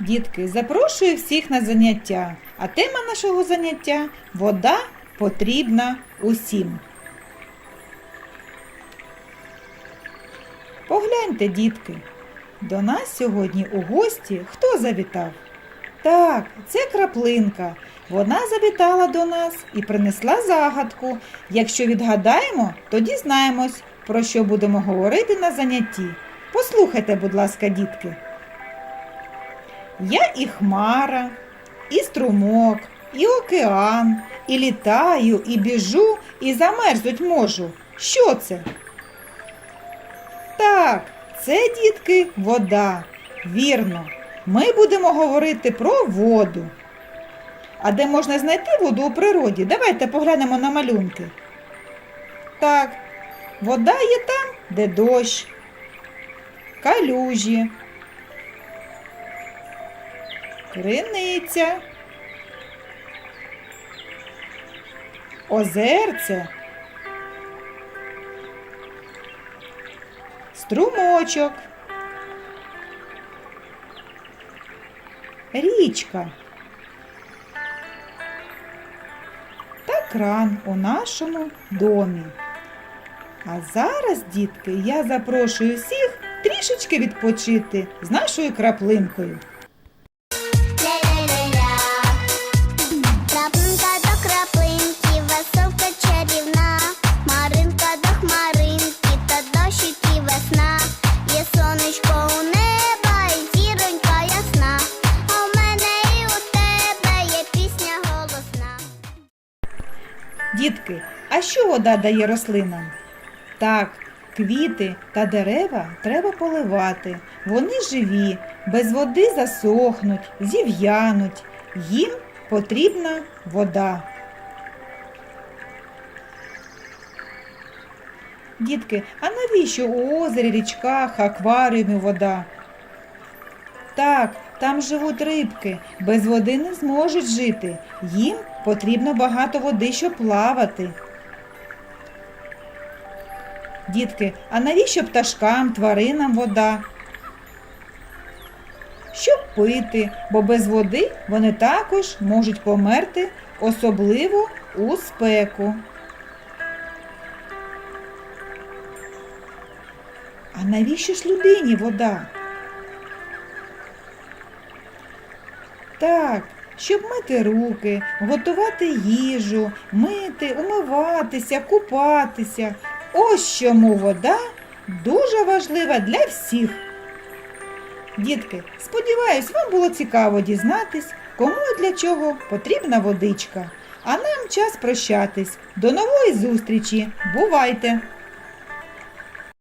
Дітки, запрошую всіх на заняття. А тема нашого заняття вода потрібна усім. Погляньте, дітки, до нас сьогодні у гості хто завітав? Так, це краплинка. Вона завітала до нас і принесла загадку. Якщо відгадаємо, то дізнаємось, про що будемо говорити на занятті. Послухайте, будь ласка, дітки. Я і хмара, і струмок, і океан, і літаю, і біжу, і замерзнуть можу. Що це? Так, це, дітки, вода. Вірно. Ми будемо говорити про воду. А де можна знайти воду у природі? Давайте поглянемо на малюнки. Так, вода є там, де дощ, калюжі, криниця, озерце, струмочок, річка та кран у нашому домі. А зараз, дітки, я запрошую всіх трішечки відпочити з нашою краплинкою. Весна. Є сонечко у неба і зіронька ясна. А в мене і у тебе є пісня голосна. Дітки, а що вода дає рослинам? Так, квіти та дерева треба поливати. Вони живі, без води засохнуть, зів'януть. Їм потрібна вода. Дітки, а навіщо у озері, річках, акваріумі вода? Так, там живуть рибки, без води не зможуть жити. Їм потрібно багато води, щоб плавати. Дітки, а навіщо пташкам, тваринам вода? Щоб пити, бо без води вони також можуть померти, особливо у спеку. А навіщо ж людині вода? Так, щоб мити руки, готувати їжу, мити, умиватися, купатися. Ось чому вода дуже важлива для всіх. Дітки, сподіваюсь, вам було цікаво дізнатись, кому і для чого потрібна водичка. А нам час прощатись. До нової зустрічі. Бувайте!